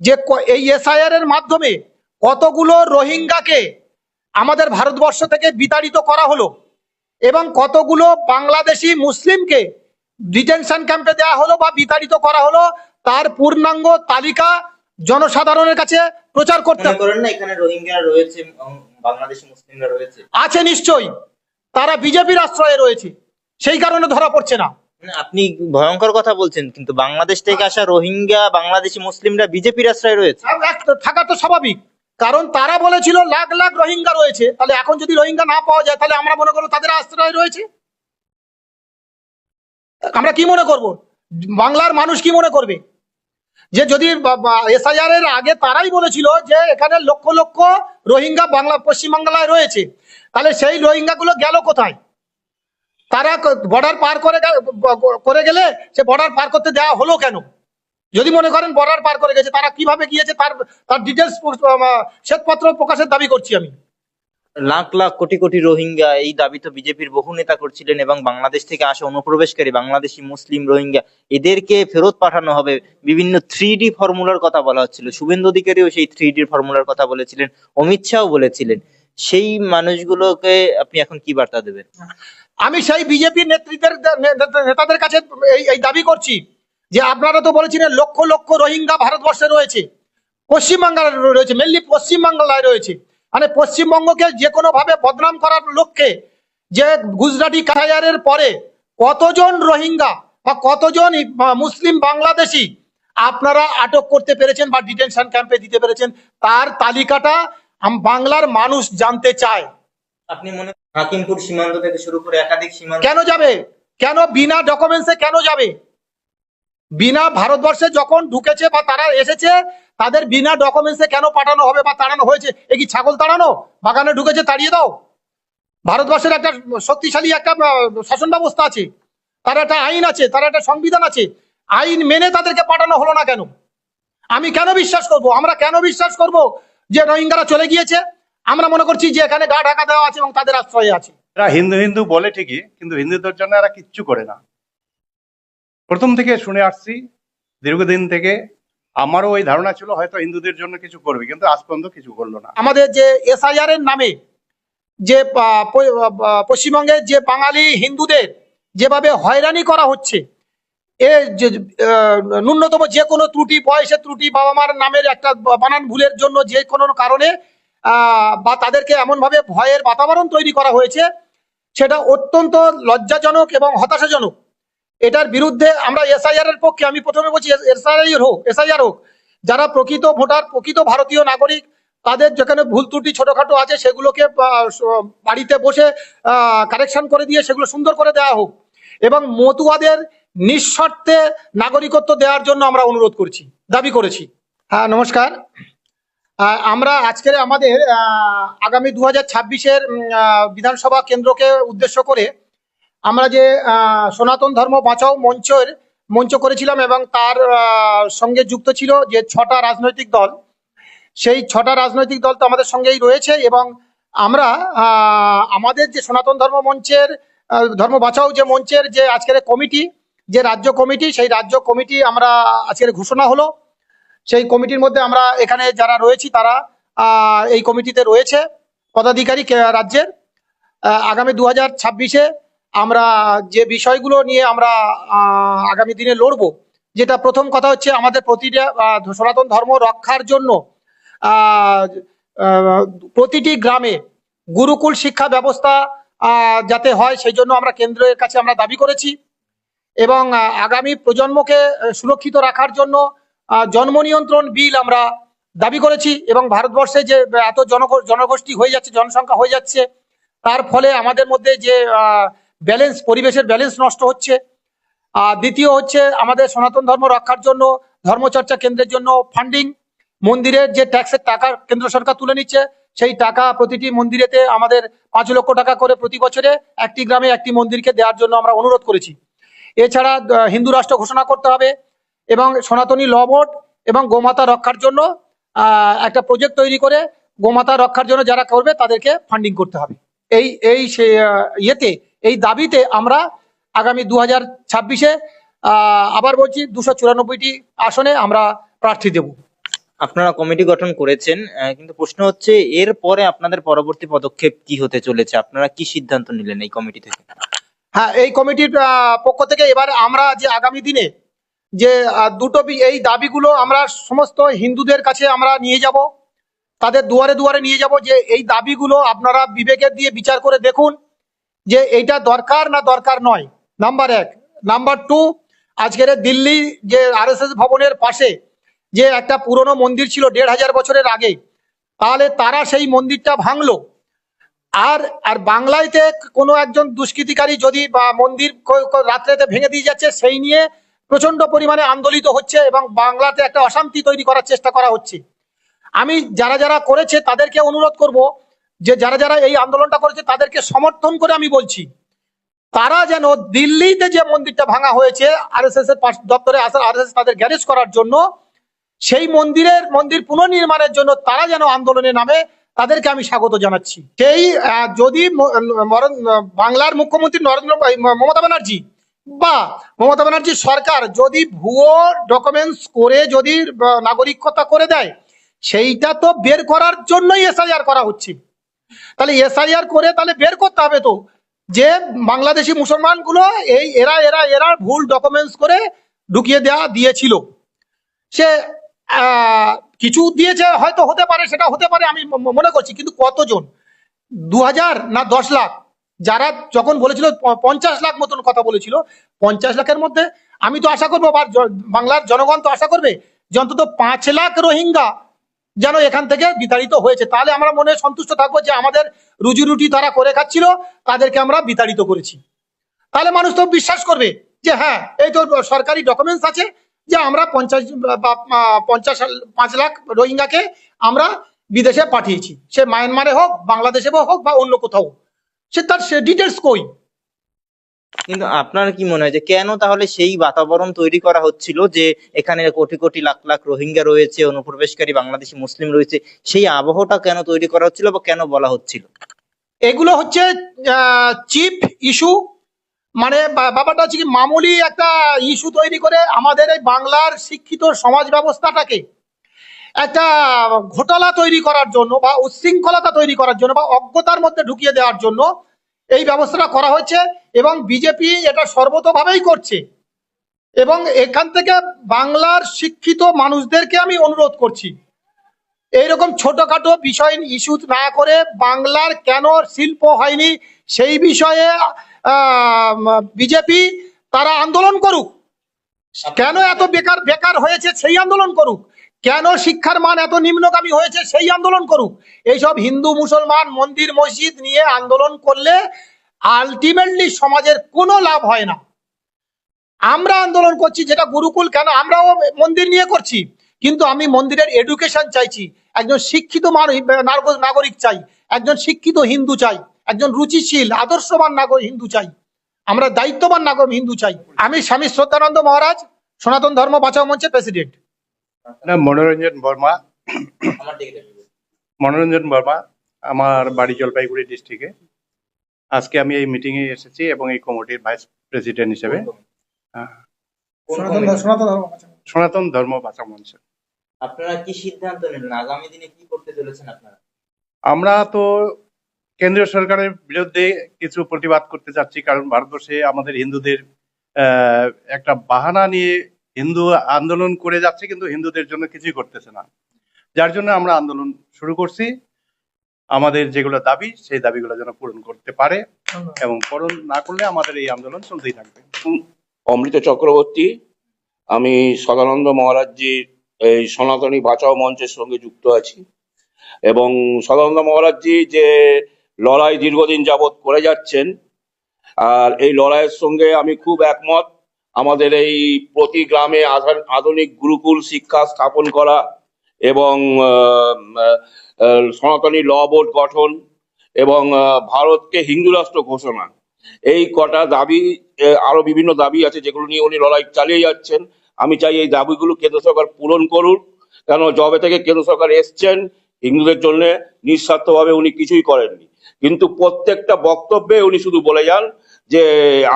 যে ক- এই এসআইআর এর মাধ্যমে কতগুলো রোহিঙ্গাকে আমাদের ভারতবর্ষ থেকে বিতাড়িত করা হলো এবং কতগুলো বাংলাদেশি মুসলিমকে ডিটেনশন ক্যাম্পে দেওয়া হলো বা বিতাড়িত করা হলো তার পূর্ণাঙ্গ তালিকা জনসাধারণের কাছে প্রচার করতে হবে। করেন না এখানে রোহিঙ্গা রয়েছে বাংলাদেশি মুসলিমরা রয়েছে? আছে নিশ্চয়ই। তারা বিজেপির আশ্রয়ে রয়েছে। সেই কারণে ধরা পড়ছে না, আপনি ভয়ঙ্কর কথা বলছেন, কিন্তু বাংলাদেশ থেকে আসা রোহিঙ্গা, বাংলাদেশি মুসলিমরা, বিজেপির আশ্রয় রয়েছে। থাকা তো স্বাভাবিক, কারণ তারা বলেছিল লাখ লাখ রোহিঙ্গা রয়েছে, তাহলে এখন যদি রোহিঙ্গা না পাওয়া যায়, তাহলে আমরা মনে করব তাদের আশ্রয় রয়েছে। আমরা কি মনে করব? বাংলার মানুষ কি মনে করবে? যে যদি এসআইআর এর আগে তারাই বলেছিল যে এখানে লক্ষ লক্ষ রোহিঙ্গা বাংলা, পশ্চিমবাংলায় রয়েছে, তাহলে সেই রোহিঙ্গাগুলো গেল কোথায়? তারা বর্ডার পার করে করে গেলে সে বর্ডার পার করতে দেওয়া হলো কেন? যদি মনে করেন বর্ডার পার করে গেছে, তারা কীভাবে গিয়েছে তার তার ডিটেলস শ্বেতপত্র প্রকাশের দাবি করছি আমি। লাখ লাখ কোটি কোটি রোহিঙ্গা এই দাবি তো বিজেপির বহু নেতা করছিলেন এবং বাংলাদেশ থেকে আসা অনুপ্রবেশকারী বাংলাদেশি মুসলিম রোহিঙ্গা, এদেরকে ফেরত পাঠানো হবে। বিভিন্ন থ্রি ডি ফর্মুলার কথা বলা হচ্ছিল। শুভেন্দু অধিকারীও সেই থ্রি ডি ফর্মুলার কথা বলেছিলেন, অমিত শাহও বলেছিলেন। সেই মানুষগুলোকে আপনি এখন কি বার্তা দেবেন? আমি সেই বিজেপি নেতৃত্বের নেতাদের কাছে এই দাবি করছি যে আপনারা তো বলেছিলেন লক্ষ লক্ষ রোহিঙ্গা ভারতবর্ষে রয়েছে, পশ্চিমবাংলায় রয়েছে মেনলি পশ্চিমবাংলায় রয়েছে। মানে পশ্চিমবঙ্গকে যে কোনো ভাবে বদনাম করার লক্ষ্যে যে গুজরাটি কাঠায়ারের পরে কতজন রোহিঙ্গা বা কতজন মুসলিম বাংলাদেশি আপনারা আটক করতে পেরেছেন বা ডিটেনশন ক্যাম্পে দিতে পেরেছেন, তার তালিকাটা বাংলার মানুষ জানতে চায়। আপনি মনে হাকিমপুর সীমান্ত থেকে শুরু করে একাধিক সীমান্ত কেন যাবে? কেন বিনা ডকুমেন্টসে কেন যাবে? বিনা ভারতবর্ষে যখন ঢুকেছে বা তারা এসেছে, তাদের বিনা ডকুমেন্টসে কেন পাঠানো হবে বা তাড়ানো হয়েছে? এ কি ছাগল তাড়ানো? বাগানে ঢুকেছে, তাড়িয়ে দাও। ভারতবর্ষের একটা শক্তিশালী একটা শাসন ব্যবস্থা আছে। তার একটা আইন আছে, তার একটা সংবিধান আছে। আইন মেনে তাদেরকে পাঠানো হলো না কেন? আমি কেন বিশ্বাস করব? আমরা কেন বিশ্বাস করব যে রোহিঙ্গারা চলে গিয়েছে? আমরা মনে করছি যে এখানে গা ঢাকা দেওয়া আছে এবং তাদের আশ্রয় আছে। এরা হিন্দু হিন্দু বলে ঠিকই কিন্তু হিন্দুদের জন্য এরা কিচ্ছু করে না। প্রথম থেকে শুনে আসছি দীর্ঘদিন থেকে আমারও ওই ধারণা ছিল হয়তো হিন্দুদের জন্য কিছু করবে কিন্তু আজ পর্যন্ত কিছু করল না। আমাদের যে এসআইআর এর নামে যে পশ্চিমবঙ্গের যে বাঙালি হিন্দুদের যেভাবে হয়রানি করা হচ্ছে এ যে ন্যূনতম যে কোনো ত্রুটি বয়সের ত্রুটি বাবা মার নামের একটা বানান ভুলের জন্য যে কোনো কারণে বা তাদেরকে এমনভাবে ভয়ের বাতাবরণ তৈরি করা হয়েছে, সেটা অত্যন্ত লজ্জাজনক এবং হতাশাজনক। এটার বিরুদ্ধে আমরা এসআইআর এর পক্ষে, আমি প্রথমে বলছি এসআইআর হোক এসআইআর হোক, যারা প্রকৃত ভোটার, প্রকৃত ভারতীয় নাগরিক, তাদের যেখানে ভুল ত্রুটি ছোটখাটো আছে, সেগুলোকে বাড়িতে বসে কারেকশন করে দিয়ে সেগুলো সুন্দর করে দেওয়া হোক। এবং মতুয়াদের নিঃশর্তে নাগরিকত্ব দেওয়ার জন্য আমরা অনুরোধ করছি, দাবি করেছি। হ্যাঁ নমস্কার। আমরা আজকের আমাদের আগামী দু হাজার ছাব্বিশের বিধানসভা কেন্দ্রকে উদ্দেশ্য করে আমরা যে সনাতন ধর্ম বাঁচাও মঞ্চের, মঞ্চ করেছিলাম এবং তার সঙ্গে যুক্ত ছিল যে ছটা রাজনৈতিক দল। সেই ছটা রাজনৈতিক দল তো আমাদের সঙ্গেই রয়েছে এবং আমরা আমাদের যে সনাতন ধর্ম মঞ্চের ধর্ম বাঁচাও যে মঞ্চের যে আজকের কমিটি, যে রাজ্য কমিটি, সেই রাজ্য কমিটি আমরা আজকের ঘোষণা হলো। সেই কমিটির মধ্যে আমরা এখানে যারা রয়েছি তারা এই কমিটিতে রয়েছে পদাধিকারী রাজ্যের। আগামী দু হাজার ছাব্বিশে আমরা যে বিষয়গুলো নিয়ে আমরা আগামী দিনে লড়বো, যেটা প্রথম কথা হচ্ছে আমাদের প্রতিটা সনাতন ধর্ম রক্ষার জন্য প্রতিটি গ্রামে গুরুকুল শিক্ষা ব্যবস্থা যাতে হয় সেই জন্য আমরা কেন্দ্রের কাছে আমরা দাবি করেছি এবং আগামী প্রজন্মকে সুরক্ষিত রাখার জন্য জন্ম নিয়ন্ত্রণ বিল আমরা দাবি করেছি এবং ভারতবর্ষে যে এত জনগো- জনগোষ্ঠী হয়ে যাচ্ছে, জনসংখ্যা হয়ে যাচ্ছে, তার ফলে আমাদের মধ্যে যে ব্যালেন্স পরিবেশের ব্যালেন্স নষ্ট হচ্ছে। দ্বিতীয় হচ্ছে আমাদের সনাতন ধর্ম রক্ষার জন্য, ধর্মচর্চা কেন্দ্রের জন্য ফান্ডিং মন্দিরের যে ট্যাক্সের টাকা কেন্দ্র সরকার তুলে নিচ্ছে, সেই টাকা প্রতিটি মন্দিরেতে আমাদের পাঁচ লক্ষ টাকা করে প্রতি বছরে একটি গ্রামে একটি মন্দিরকে দেওয়ার জন্য আমরা অনুরোধ করেছি। এছাড়া হিন্দু রাষ্ট্র ঘোষণা করতে হবে। এবং সনাতনী ল বোর্ড এবং গোমাতা রক্ষার জন্য একটা প্রজেক্ট তৈরি করে গোমাতা রক্ষার জন্য যারা করবে তাদেরকে ফান্ডিং করতে হবে। এই এই সে ইয়েতে এই দাবিতে আমরা আগামী দু হাজার ছাব্বিশে আবার বলছি দুশো চুরানব্বইটি আসনে আমরা প্রার্থী দেব। আপনারা কমিটি গঠন করেছেন কিন্তু প্রশ্ন হচ্ছে এর পরে আপনাদের পরবর্তী পদক্ষেপ কি হতে চলেছে? আপনারা কি সিদ্ধান্ত নিলেন এই কমিটি থেকে? হ্যাঁ এই কমিটির পক্ষ থেকে এবার আমরা যে আগামী দিনে যে দুটো এই দাবিগুলো আমরা সমস্ত হিন্দুদের কাছে আমরা নিয়ে যাব। তাদের দুয়ারে দুয়ারে নিয়ে যাব যে, এই দাবিগুলো আপনারা বিবেকের দিয়ে বিচার করে দেখুন যে, এইটা দরকার না দরকার নয়। নাম্বার এক। নাম্বার টু, আজকের দিল্লি যে আরএসএস ভবনের পাশে যে একটা পুরনো মন্দির ছিল দেড় হাজার বছরের আগে, তাহলে তারা সেই মন্দিরটা ভাঙলো। আর আর বাংলাইতে কোনো একজন দুষ্কৃতিকারী যদি বা মন্দির রাত্রেতে ভেঙে দিয়ে যাচ্ছে, সেই নিয়ে প্রচণ্ড পরিমাণে আন্দোলিত হচ্ছে এবং বাংলাতে একটা অশান্তি তৈরি করার চেষ্টা করা হচ্ছে। আমি যারা যারা করেছে তাদেরকে অনুরোধ করব যে যারা যারা এই আন্দোলনটা করেছে তাদেরকে সমর্থন করে আমি বলছি, তারা যেন দিল্লিতে যে মন্দিরটা ভাঙা হয়েছে আর এস এস এর দপ্তরে আসা আরএসএস তাদের গ্যারেজ করার জন্য, সেই মন্দিরের, মন্দির পুনর্নির্মাণের জন্য তারা যেন আন্দোলনে নামে, তাদেরকে আমি স্বাগত জানাচ্ছি। সেই যদি বাংলার মুখ্যমন্ত্রী নরেন্দ্র মমতা ব্যানার্জি বা মমতা ব্যানার্জি সরকার যদি ভুয়ো ডকুমেন্টস করে যদি নাগরিকতা করে দেয়, সেইটা তো বের করার জন্যই এসআইআর করা হচ্ছে। তাহলে এসআইআর করে তাহলে বের করতে হবে তো। যে বাংলাদেশি মুসলমানগুলো এই এরা এরা এরা ভুল ডকুমেন্টস করে ঢুকিয়ে দেওয়া দিয়েছিল। সে কিছু দিয়েছে হয়তো হতে পারে, সেটা হতে পারে, আমি মনে করছি। কিন্তু কতজন? দু হাজার না দশ লাখ? যারা যখন বলেছিল পঞ্চাশ লাখ মতন কথা বলেছিল, পঞ্চাশ লাখের মধ্যে আমি তো আশা করব বাংলার জনগণ তো আশা করবে যে অন্তত পাঁচ লাখ রোহিঙ্গা যেন এখান থেকে বিতাড়িত হয়েছে। তাহলে আমরা মনে সন্তুষ্ট থাকব যে আমাদের রুজি রুটি তারা করে খাচ্ছিল, তাদেরকে আমরা বিতাড়িত করেছি। তাহলে মানুষ তো বিশ্বাস করবে যে হ্যাঁ এই তো সরকারি ডকুমেন্টস আছে যে আমরা পঞ্চাশ পঞ্চাশ, পাঁচ লাখ রোহিঙ্গাকে আমরা বিদেশে পাঠিয়েছি। সে মায়ানমারে হোক, বাংলাদেশে হোক বা অন্য কোথাও। সে তার সে ডিটেলস কই? কিন্তু আপনার কি মনে হয় যে কেন তাহলে সেই বাতাবরণ তৈরি করা হচ্ছিল যে এখানে কোটি কোটি লাখ লাখ রোহিঙ্গা রয়েছে অনুপ্রবেশকারী বাংলাদেশি মুসলিম রয়েছে সেই আবহটা কেন তৈরি করা হচ্ছিল বা কেন বলা হচ্ছিল? এগুলো হচ্ছে চিপ ইস্যু মানে ব্যাপারটা হচ্ছে কি মামুলি একটা ইস্যু তৈরি করে আমাদের এই বাংলার শিক্ষিত সমাজ ব্যবস্থাটাকে একটা ঘোটালা তৈরি করার জন্য বা উচ্ছৃঙ্খলতা তৈরি করার জন্য বা অজ্ঞতার মধ্যে ঢুকিয়ে দেওয়ার জন্য এই ব্যবস্থাটা করা হয়েছে এবং বিজেপি এটা সর্বতভাবেই করছে। এবং এখান থেকে বাংলার শিক্ষিত মানুষদেরকে আমি অনুরোধ করছি, এইরকম ছোটখাটো বিষয় ইস্যু না করে বাংলার কেন শিল্প হয়নি সেই বিষয়ে বিজেপি তারা আন্দোলন করুক। কেন এত বেকার বেকার হয়েছে সেই আন্দোলন করুক? কেন শিক্ষার মান এত নিম্নগামী হয়েছে? সেই আন্দোলন করুক। এইসব হিন্দু, মুসলমান, মন্দির, মসজিদ নিয়ে আন্দোলন করলে আলটিমেটলি সমাজের কোনো লাভ হয় না। আমরা আন্দোলন করছি যেটা গুরুকুল কেন? আমরাও মন্দির নিয়ে করছি। কিন্তু আমি মন্দিরের এডুকেশন চাইছি। একজন শিক্ষিত নাগরিক চাই। একজন শিক্ষিত হিন্দু চাই। একজন রুচিশীল, আদর্শবান নাগরিক হিন্দু চাই। আমরা দায়িত্ববান নাগরিক হিন্দু চাই। আমি স্বামী শ্রদ্ধানন্দ মহারাজ, সনাতন ধর্ম বাঁচাও মঞ্চের প্রেসিডেন্ট না মনোরঞ্জন বর্মা। মনোরঞ্জন বর্মা আমার বাড়ি জলপাইগুড়ি ডিস্ট্রিক্টে আজকে আমি এই মিটিং এ এসেছি এবং এই কমিটির ভাইস প্রেসিডেন্ট হিসেবে। সনাতন ধর্ম বাঁচা মঞ্চ। আপনারা কি সিদ্ধান্ত নিলেন আগামী দিনে কি করতে চলেছেন আপনারা? আমরা তো কেন্দ্রীয় সরকারের বিরুদ্ধে কিছু প্রতিবাদ করতে চাচ্ছি কারণ ভারতবর্ষে আমাদের হিন্দুদের আহ, একটা বাহানা নিয়ে হিন্দু আন্দোলন করে যাচ্ছে কিন্তু হিন্দুদের জন্য কিছুই করতেছে না। যার জন্য আমরা আন্দোলন শুরু করছি। আমাদের যেগুলো দাবি সেই দাবিগুলো যেন পূরণ করতে পারে এবং পূরণ না করলে আমাদের এই আন্দোলন চলতেই থাকবে। অমৃত চক্রবর্তী আমি সদানন্দ মহারাজজির এই সনাতনী বাঁচাও মঞ্চের সঙ্গে যুক্ত আছি এবং সদানন্দ মহারাজজি যে লড়াই দীর্ঘদিন যাবৎ করে যাচ্ছেন আর এই লড়াইয়ের সঙ্গে আমি খুব একমত আমাদের এই প্রতি গ্রামে আধা- আধুনিক গুরুকুল শিক্ষা স্থাপন করা এবং সনাতনী ল বোর্ড গঠন এবং ভারতকে হিন্দু রাষ্ট্র ঘোষণা। এই কটা দাবি আরও বিভিন্ন দাবি আছে যেগুলো নিয়ে উনি লড়াই চালিয়ে যাচ্ছেন। আমি চাই এই দাবিগুলো কেন্দ্র সরকার পূরণ করুন কেন জবে থেকে কেন্দ্র সরকার এসছেন, হিন্দুদের জন্য নিঃস্বার্থভাবে উনি কিছুই করেননি। কিন্তু প্রত্যেকটা বক্তব্যে উনি শুধু বলে যান যে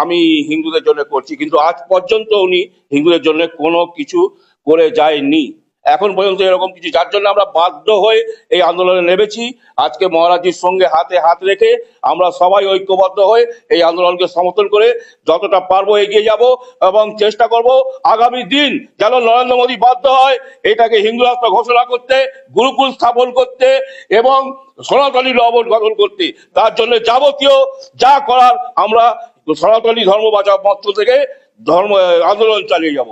আমি হিন্দুদের জন্য করছি, কিন্তু আজ পর্যন্ত উনি হিন্দুদের জন্য কোনো কিছু করে যায়নি। এখন পর্যন্ত এরকম কিছু, যার জন্য আমরা বাধ্য হয়ে এই আন্দোলনে নেমেছি। আজকে মহারাজজির সঙ্গে হাতে হাত রেখে আমরা সবাই ঐক্যবদ্ধ হয়ে এই আন্দোলনকে সমর্থন করে যতটা পারব এগিয়ে যাব এবং চেষ্টা করব আগামী দিন যেন নরেন্দ্র মোদী বাধ্য হয় এটাকে হিন্দু রাষ্ট্র ঘোষণা করতে, গুরুকুল স্থাপন করতে এবং সনাতনী লবণ গঠন করতে। তার জন্য যাবতীয় যা করার আমরা সনাতনী ধর্ম বাঁচাও মন্ত্র থেকে ধর্ম, আন্দোলন চালিয়ে যাব।